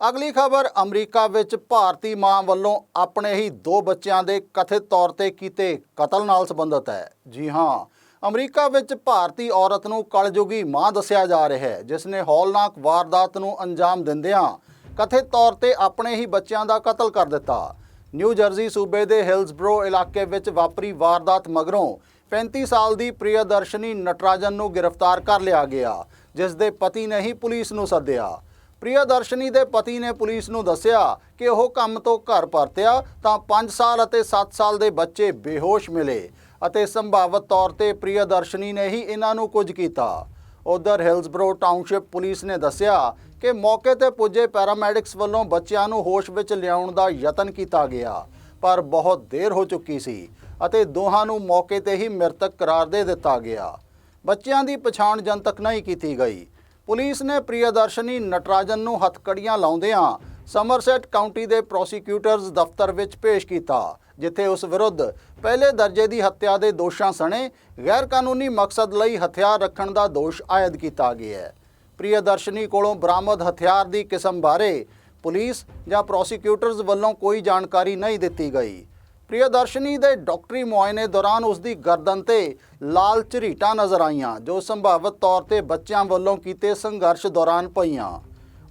ਅਗਲੀ ਖਬਰ, ਅਮਰੀਕਾ ਵਿੱਚ ਭਾਰਤੀ ਮਾਂ ਵੱਲੋਂ ਆਪਣੇ ਹੀ ਦੋ ਬੱਚਿਆਂ ਦੇ ਕਥਿਤ ਤੌਰ ਤੇ ਕੀਤੇ ਕਤਲ ਨਾਲ ਸੰਬੰਧਿਤ ਹੈ। ਜੀ ਹਾਂ, ਅਮਰੀਕਾ ਵਿੱਚ ਭਾਰਤੀ ਔਰਤ ਨੂੰ ਕਲਯੁਗੀ ਮਾਂ ਦੱਸਿਆ ਜਾ ਰਿਹਾ ਹੈ, ਜਿਸ ਨੇ ਹੌਲਨਾਕ ਵਾਰਦਾਤ ਨੂੰ ਅੰਜਾਮ ਦਿੰਦਿਆਂ ਕਥਿਤ ਤੌਰ ਤੇ ਆਪਣੇ ਹੀ ਬੱਚਿਆਂ ਦਾ ਕਤਲ ਕਰ ਦਿੱਤਾ। ਨਿਊ ਜਰਸੀ ਸੂਬੇ ਦੇ ਹਿਲਸਬਰੋ ਇਲਾਕੇ ਵਿੱਚ ਵਾਪਰੀ ਵਾਰਦਾਤ ਮਗਰੋਂ 35 ਸਾਲ ਦੀ ਪ੍ਰਿਯਦਰਸ਼ਨੀ ਨਟਰਾਜਨ ਨੂੰ ਗ੍ਰਿਫਤਾਰ ਕਰ ਲਿਆ ਗਿਆ, ਜਿਸ ਦੇ ਪਤੀ ਨੇ ਹੀ ਪੁਲਿਸ ਨੂੰ ਸੱਦਿਆ। ਪ੍ਰਿਯਦਰਸ਼ਨੀ ਦੇ ਪਤੀ ਨੇ ਪੁਲਿਸ ਨੂੰ ਦੱਸਿਆ ਕਿ ਉਹ ਕੰਮ ਤੋਂ ਘਰ ਪਰਤਿਆ ਤਾਂ 5 ਸਾਲ ਅਤੇ 7 ਸਾਲ ਦੇ ਬੱਚੇ ਬੇਹੋਸ਼ ਮਿਲੇ ਅਤੇ ਸੰਭਾਵਤ ਤੌਰ ਤੇ ਪ੍ਰਿਯਦਰਸ਼ਨੀ ਨੇ ਹੀ ਇਹਨਾਂ ਨੂੰ ਕੁਝ ਕੀਤਾ। ਉਧਰ ਹਿਲਸਬਰੋ ਟਾਊਨਸ਼ਿਪ ਪੁਲਿਸ ਨੇ ਦੱਸਿਆ ਕਿ ਮੌਕੇ ਤੇ ਪੁੱਜੇ ਪੈਰਾਮੈਡਿਕਸ ਵੱਲੋਂ ਬੱਚਿਆਂ ਨੂੰ ਹੋਸ਼ ਵਿੱਚ ਲਿਆਉਣ ਦਾ ਯਤਨ ਕੀਤਾ ਗਿਆ, ਪਰ ਬਹੁਤ ਦੇਰ ਹੋ ਚੁੱਕੀ ਸੀ ਅਤੇ ਦੋਹਾਂ ਨੂੰ ਮੌਕੇ ਤੇ ਹੀ ਮ੍ਰਿਤਕ ਕਰਾਰ ਦੇ ਦਿੱਤਾ ਗਿਆ। ਬੱਚਿਆਂ ਦੀ ਪਛਾਣ ਜਨਤਕ ਨਹੀਂ ਕੀਤੀ ਗਈ। ਪੁਲਿਸ ਨੇ ਪ੍ਰਿਯਦਰਸ਼ਨੀ ਨਟਰਾਜਨ ਨੂੰ ਹੱਥਕੜੀਆਂ ਲਾਉਂਦਿਆਂ ਸਮਰਸੈਟ ਕਾਉਂਟੀ ਦੇ ਪ੍ਰੋਸੀਕਿਊਟਰਜ਼ ਦਫ਼ਤਰ ਵਿੱਚ ਪੇਸ਼ ਕੀਤਾ, ਜਿੱਥੇ ਉਸ ਵਿਰੁੱਧ ਪਹਿਲੇ ਦਰਜੇ ਦੀ ਹੱਤਿਆ ਦੇ ਦੋਸ਼ਾਂ ਸਣੇ ਗੈਰ ਕਾਨੂੰਨੀ ਮਕਸਦ ਲਈ ਹਥਿਆਰ ਰੱਖਣ ਦਾ ਦੋਸ਼ ਆਇਦ ਕੀਤਾ ਗਿਆ ਹੈ। ਪ੍ਰਿਯਦਰਸ਼ਨੀ ਕੋਲੋਂ ਬਰਾਮਦ ਹਥਿਆਰ ਦੀ ਕਿਸਮ ਬਾਰੇ ਪੁਲਿਸ ਜਾਂ ਪ੍ਰੋਸੀਕਿਊਟਰਜ਼ ਵੱਲੋਂ ਕੋਈ ਜਾਣਕਾਰੀ ਨਹੀਂ ਦਿੱਤੀ ਗਈ। ਪ੍ਰਿਯਦਰਸ਼ਨੀ ਦੇ ਡਾਕਟਰੀ ਮੁਆਇਨੇ ਦੌਰਾਨ ਉਸ ਦੀ ਗਰਦਨ ਤੇ ਲਾਲ ਝਰੀਟਾਂ ਨਜ਼ਰ ਆਈਆਂ, ਜੋ ਸੰਭਾਵਤ ਤੌਰ ਤੇ ਬੱਚਿਆਂ ਵੱਲੋਂ ਕੀਤੇ ਸੰਘਰਸ਼ ਦੌਰਾਨ ਪਈਆਂ।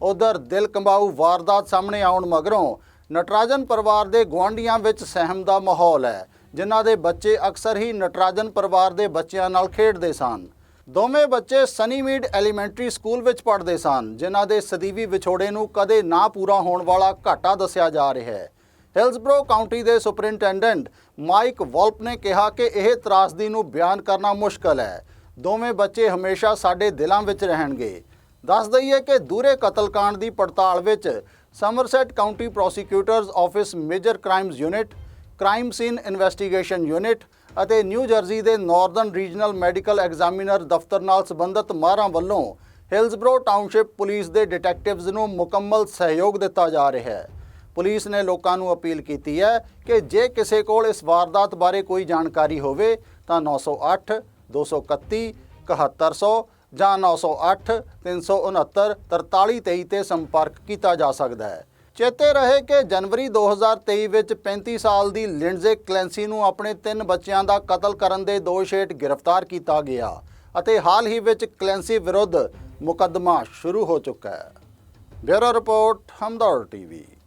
ਉਧਰ ਦਿਲ ਕੰਬਾਊ ਵਾਰਦਾਤ ਸਾਹਮਣੇ ਆਉਣ ਮਗਰੋਂ ਨਟਰਾਜਨ ਪਰਿਵਾਰ ਦੇ ਗੁਆਂਢੀਆਂ ਵਿੱਚ ਸਹਿਮ ਦਾ ਮਾਹੌਲ ਹੈ, ਜਿਨ੍ਹਾਂ ਦੇ ਬੱਚੇ ਅਕਸਰ ਹੀ ਨਟਰਾਜਨ ਪਰਿਵਾਰ ਦੇ ਬੱਚਿਆਂ ਨਾਲ ਖੇਡਦੇ ਸਨ। ਦੋਵੇਂ ਬੱਚੇ ਸਨੀਮੀਡ ਐਲੀਮੈਂਟਰੀ ਸਕੂਲ ਵਿੱਚ ਪੜ੍ਹਦੇ ਸਨ, ਜਿਨ੍ਹਾਂ ਦੇ ਸਦੀਵੀ ਵਿਛੋੜੇ ਨੂੰ ਕਦੇ ਨਾ ਪੂਰਾ ਹੋਣ ਵਾਲਾ ਘਾਟਾ ਦੱਸਿਆ ਜਾ ਰਿਹਾ ਹੈ। ਹਿਲਸਬਰੋ ਕਾਉਂਟੀ ਦੇ ਸੁਪਰਿੰਟੈਂਡੈਂਟ ਮਾਈਕ ਵੋਲਪ ਨੇ ਕਿਹਾ ਕਿ ਇਹ ਤਰਾਸਦੀ ਨੂੰ ਬਿਆਨ ਕਰਨਾ ਮੁਸ਼ਕਲ ਹੈ। ਦੋਵੇਂ ਬੱਚੇ ਹਮੇਸ਼ਾ ਸਾਡੇ ਦਿਲਾਂ ਵਿੱਚ ਰਹਿਣਗੇ। ਦੱਸ ਦਈਏ ਕਿ ਦੂਰੇ ਕਤਲकांड ਦੀ ਪੜਤਾਲ ਵਿੱਚ Somerset County prosecutor's office major crimes unit, crime scene investigation unit ਅਤੇ ਨਿਊ ਜਰਸੀ ਦੇ ਨਾਰਦਰਨ ਰੀਜਨਲ ਮੈਡੀਕਲ ਐਗਜ਼ਾਮੀਨਰ ਦਫ਼ਤਰ ਨਾਲ ਸੰਬੰਧਿਤ ਮਾਹਰਾਂ ਵੱਲੋਂ ਹਿਲਸਬਰੋ ਟਾਊਨਸ਼ਿਪ ਪੁਲਿਸ ਦੇ ਡਿਟੈਕਟਿਵਜ਼ ਨੂੰ ਮੁਕੰਮਲ ਸਹਿਯੋਗ ਦਿੱਤਾ ਜਾ ਰਿਹਾ ਹੈ। ਪੁਲਿਸ ਨੇ ਲੋਕਾਂ ਨੂੰ ਅਪੀਲ ਕੀਤੀ ਹੈ ਕਿ ਜੇ ਕਿਸੇ ਕੋਲ ਇਸ ਵਾਰਦਾਤ ਬਾਰੇ ਕੋਈ ਜਾਣਕਾਰੀ ਹੋਵੇ, ਤਾਂ 908 231 7100 ਜਾਂ 908 369 4323 ਤੇ ਸੰਪਰਕ ਕੀਤਾ ਜਾ ਸਕਦਾ ਹੈ। ਚੇਤੇ ਰਹੇ ਕਿ ਜਨਵਰੀ 2023 ਵਿੱਚ 35 ਸਾਲ ਦੀ ਲਿੰਡਜ਼ੇ ਕਲੈਂਸੀ ਨੂੰ ਆਪਣੇ ਤਿੰਨ ਬੱਚਿਆਂ ਦਾ ਕਤਲ ਕਰਨ ਦੇ ਦੋਸ਼ ਹੇਠ ਗ੍ਰਿਫਤਾਰ ਕੀਤਾ ਗਿਆ ਅਤੇ ਹਾਲ ਹੀ ਵਿੱਚ ਕਲੈਂਸੀ ਵਿਰੁੱਧ ਮੁਕੱਦਮਾ ਸ਼ੁਰੂ ਹੋ ਚੁੱਕਾ ਹੈ। Bureau report, Hamdard TV.